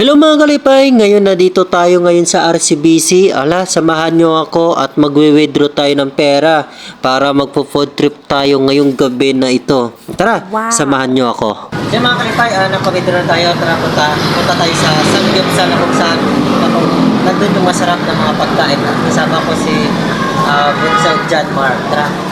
Hello mga kalipay, ngayon na dito tayo ngayon sa RCBC. Ala, samahan nyo ako at magwi-withdraw tayo ng pera para magpo-food trip tayo ngayong gabi na ito. Tara, Wow. samahan nyo ako. Yan mga kalipay, uh, nagpa-withdraw tayo. Tara, punta, punta tayo sa Sanggyeopsal na kung saan nandun yung masarap na mga pagkain. Kasama ko si uh, Vincent John Mark. Tara.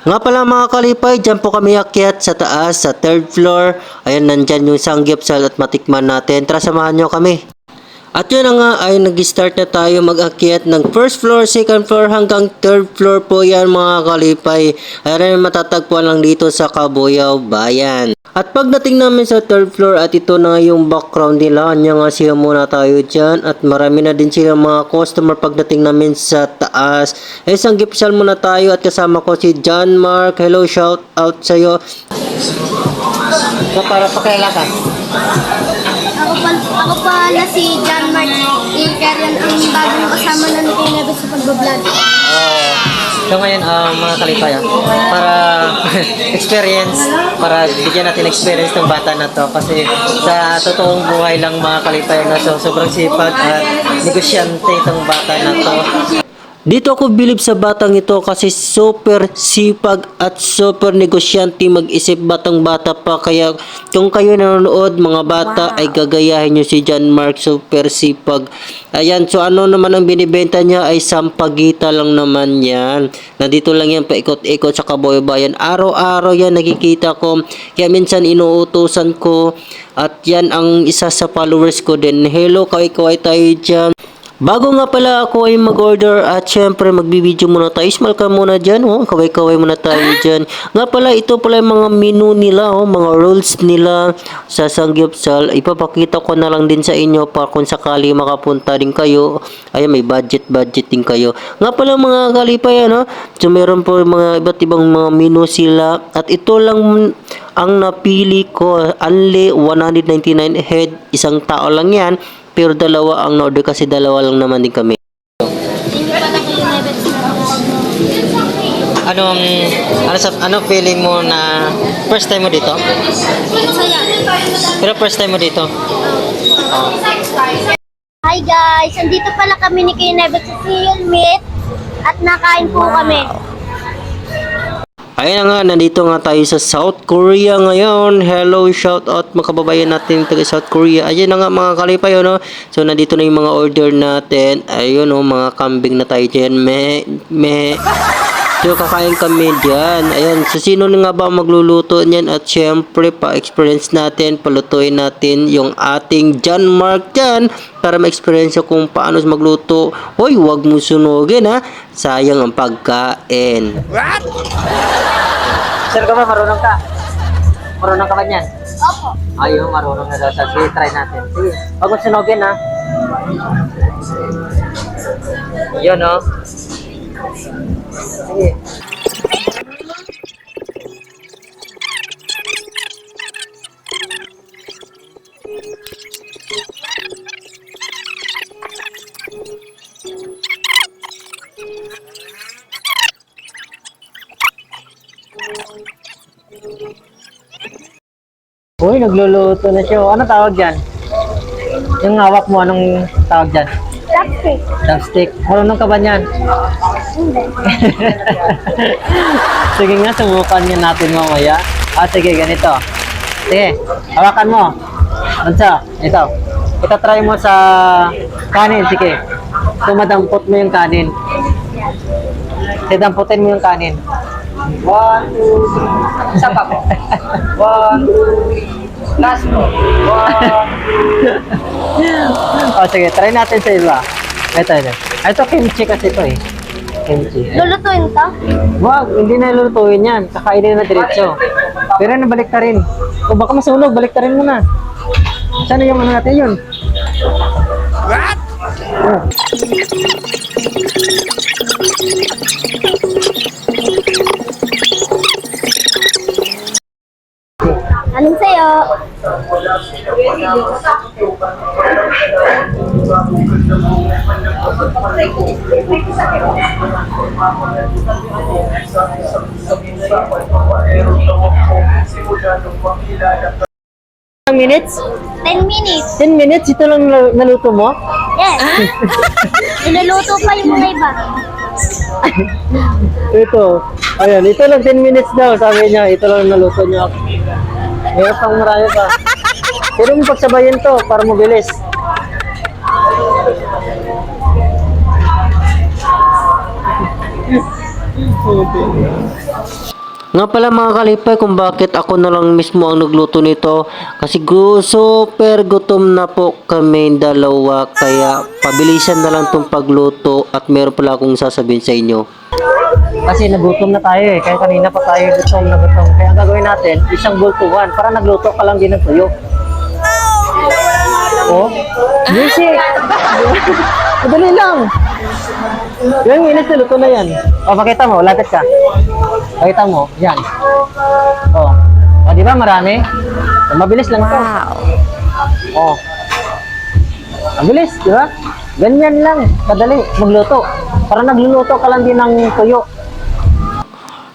Nga pala mga kalipay, dyan po kami akyat sa taas, sa third floor. Ayan, nandyan yung sanggipsal at matikman natin. Tara, samahan nyo kami. At yun na nga ay nag-start na tayo mag-akyat ng first floor, second floor hanggang third floor po yan mga kalipay. Ayan matatagpuan lang dito sa Kabuyaw Bayan. At pagdating namin sa third floor at ito na yung background nila, anya nga siya muna tayo dyan at marami na din sila mga customer pagdating namin sa taas. Eh, isang gipsal muna tayo at kasama ko si John Mark. Hello, shout out sa'yo. So, para pakilala ka. Ako, pa, ako pala si John Mark Ilkarian, ang bagong kasama na Nebet sa pagbablog. So ngayon, ah, mga kalipay, ah, para experience, para bigyan natin experience ng bata na to. Kasi sa totoong buhay lang mga kalipay na so, sobrang sipag at negosyante itong bata na to. Dito ako bilib sa batang ito kasi super sipag at super negosyante mag-isip batang bata pa. Kaya kung kayo nanonood mga bata ay gagayahin nyo si John Mark super sipag. Ayan, so ano naman ang binibenta niya ay sampagita lang naman yan. Nandito lang yan paikot-ikot sa Kaboy Bayan. Araw-araw yan nakikita ko. Kaya minsan inuutosan ko at yan ang isa sa followers ko din. Hello, kaway-kaway tayo dyan. Bago nga pala ako ay mag-order at syempre magbibideo muna tayo. Smile ka muna dyan, oh. Kaway-kaway muna tayo dyan. Nga pala, ito pala yung mga menu nila, oh. Mga rules nila sa Sanggyeopsal. Ipapakita ko na lang din sa inyo para kung sakali makapunta din kayo. Ayan, may budget-budget din kayo. Nga pala mga kalipay, ano? So, meron po mga iba't ibang mga menu sila. At ito lang ang napili ko. Only 199 head. Isang tao lang yan. Pero dalawa ang order kasi dalawa lang naman din kami. Anong ano sa ano feeling mo na first time mo dito? Pero first time mo dito? Hi guys! Andito pala kami ni Kuya Nebet sa Seal Meat at nakain po kami. Ayun nga, nandito nga tayo sa South Korea ngayon. Hello, shout out mga kababayan natin taga South Korea. Ayun na nga mga kalipay, no? So, nandito na yung mga order natin. Ayun, no, mga kambing na tayo dyan. Me, me. So, kakain kami dyan. Ayan, so sino na nga ba ang magluluto niyan? At syempre, pa-experience natin, palutuin natin yung ating John Mark dyan para ma-experience ko kung paano magluto. Hoy, wag mo sunugin ha. Sayang ang pagkain. Sir ka ba? Marunong ka? Marunong ka ba niyan? Opo. Ayun, marunong na daw. Sige, try natin. Sige, wag mo sunugin ha. Yun, no? Sige. Uy, nagluluto na siya. Ano tawag dyan? Yung hawak mo, anong tawag dyan? Chopstick. Chopstick. Marunong ka ba niyan? Sige nga, subukan niya natin mamaya. Ah, sige, ganito. Sige, hawakan mo. Bansa, ito. Ito try mo sa kanin, sige. Tumadampot mo yung kanin. Tidamputin mo yung kanin. One, two, three. Isa pa po. One, two, three. Last po. One, o, sige, try natin sa iba. Ito, ito. Ito, kimchi kasi ito eh. Kimchi. Lulutuin to? Wag, hindi na lulutuin yan. Kakainin na diretso. Pero nabalik ka rin. O baka masunog, balik ka rin muna. Sana yung ano natin yun? What? Anong sayo? Ilang minutes? 10 minutes. 10 minutes? Ito lang nal- naluto mo? Yes. Niluluto pa yung mga iba. Ito. Ayan, ito lang 10 minutes daw. Sabi niya, ito lang naluto niya. Mayroon pang marami pa. Pero mo pagsabayin to para mabilis. Nga pala mga kalipay kung bakit ako na lang mismo ang nagluto nito kasi super gutom na po kami dalawa kaya pabilisan na lang tong pagluto at meron pala akong sasabihin sa inyo. Kasi nagutom na tayo eh, kaya kanina pa tayo gutom na gutom. Kaya ang gagawin natin, isang bultuhan para nagluto ka lang din ng tuyo. Oh, music! Madali lang! Yung minutes na luto na yan. O, pakita mo, lapit ka. Pakita mo, yan. O, o di ba marami? O, mabilis lang ito. O. Mabilis, di ba? Ganyan lang, kadali, magluto. Para nagluluto ka lang din ng tuyo.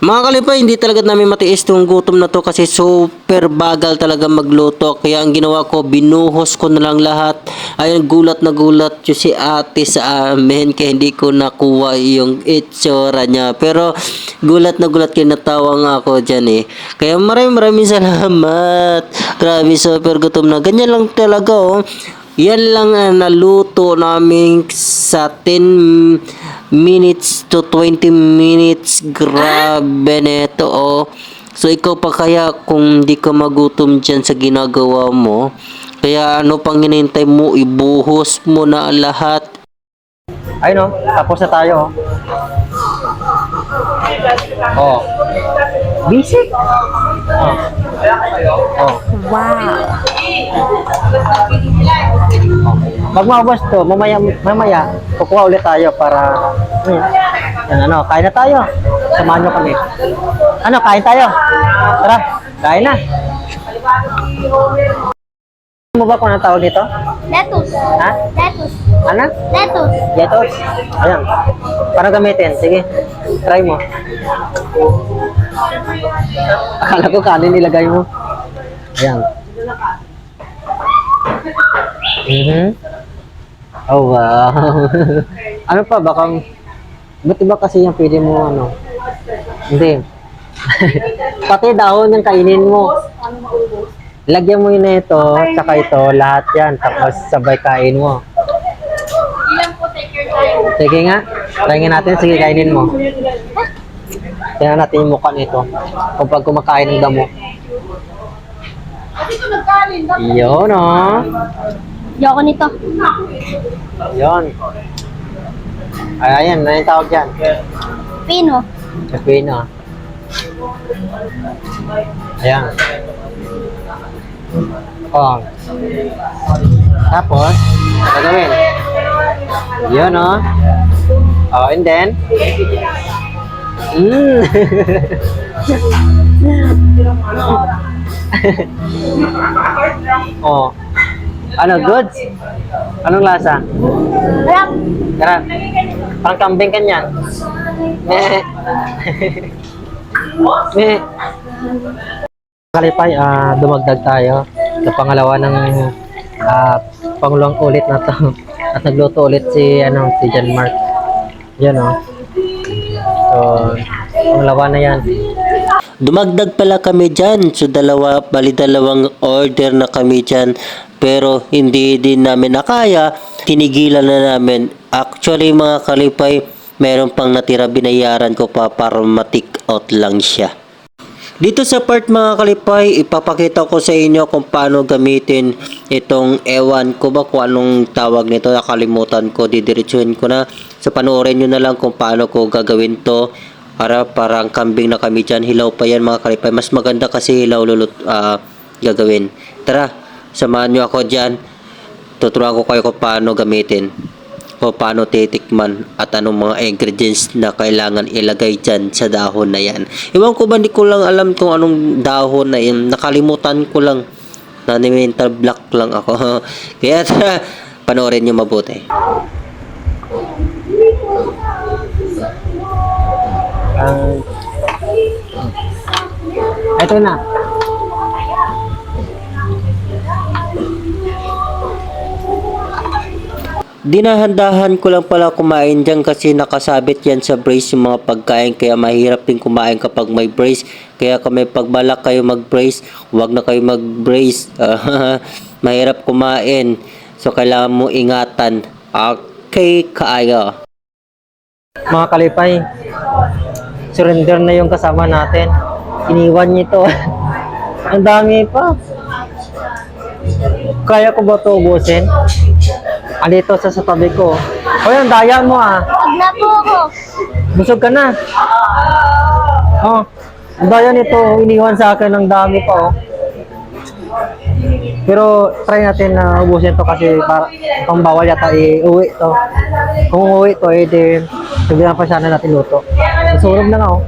Mga kalipay, hindi talaga namin matiis tong gutom na to kasi super bagal talaga magluto. Kaya ang ginawa ko, binuhos ko na lang lahat. Ayun, gulat na gulat yung si ate sa amin kaya hindi ko nakuha yung itsura niya. Pero gulat na gulat kaya natawa nga ako dyan eh. Kaya maraming maraming salamat. Grabe, super gutom na. Ganyan lang talaga oh. Yan lang ang naluto namin sa 10 minutes to 20 minutes. Grabe neto oh. So ikaw pa kaya kung di ka magutom dyan sa ginagawa mo, kaya ano pang hinintay mo, ibuhos mo na lahat. Ay no, tapos na tayo. Oh. Basic. Oh. Oh. Maubos to, mamaya, mamaya, kukuha ulit tayo para, hmm, yan, ano, kain na tayo. Samahan nyo kami. Ano, kain tayo. Tara, kain na. Ano mo ba kung anong tawag dito? Lettuce. Ha? Lettuce. Ano? Lettuce. Yetos? Ayan. Paano gamitin? Sige, try mo. Akala ko kanin nilagay mo. Ayan. Mhm. Oh, wow. ano pa, baka, ba't iba kasi yung pwede mo, ano? Hindi. Pati dahon yung kainin mo. Lagyan mo yun na ito, tsaka ito, lahat yan, tapos sabay kain mo. Sige nga, try nga natin, sige kainin mo. Tingnan natin yung mukha nito. Kung pag kumakain ng damo. Yun o. Ayoko nito. Yun. Ay, ayan, ano yung tawag dyan? Pino. Pepino. Ayan. Oh. Tapos, ano gagawin? Yun o. Oh, and then? Mm. oh. Ano, goods? Anong lasa? Harap. Tara. Parang kambing ka niyan. Meh. Meh. Kalipay, ah, dumagdag tayo sa pangalawa ng ah, pangulong ulit na to. At nagluto ulit si, ano, si John Mark. Yan, oh. So, pangalawa na yan. Dumagdag pala kami dyan. So, dalawa, bali dalawang order na kami dyan. Pero, hindi din namin nakaya. Tinigilan na namin. Actually, mga kalipay, meron pang natira binayaran ko pa para matik out lang siya. Dito sa part mga kalipay, ipapakita ko sa inyo kung paano gamitin itong ewan ko ba kung anong tawag nito. Nakalimutan ko, didiretsuhin ko na. So panoorin nyo na lang kung paano ko gagawin to. Para parang kambing na kami dyan. Hilaw pa yan mga kalipay. Mas maganda kasi hilaw lulut ah, gagawin. Tara, samahan nyo ako dyan. Tuturuan ko kayo kung paano gamitin kung paano titikman at anong mga ingredients na kailangan ilagay dyan sa dahon na yan. Iwan ko ba, hindi ko lang alam kung anong dahon na yan. Nakalimutan ko lang. Na-mental block lang ako. Kaya panoorin nyo mabuti. Ang ito na. Dinahandahan ko lang pala kumain dyan kasi nakasabit yan sa brace yung mga pagkain kaya mahirap din kumain kapag may brace. Kaya kami pagbalak kayo mag-brace, huwag na kayo mag-brace. mahirap kumain. So kailangan mo ingatan. Okay, kaayo. Mga kalipay, surrender na yung kasama natin. Iniwan niyo to. Ang dami pa. Kaya ko ba ito ubusin? Alito sa sa tabi ko. O yan, daya mo ah. Huwag na po ako. Busog ka na. Oh, ang daya nito, iniwan sa akin ng dami pa oh. Pero try natin na ubusin to kasi para kung bawal yata i-uwi to. Kung uwi to, eh di, sabihan pa sana natin luto. Susurog na nga oh.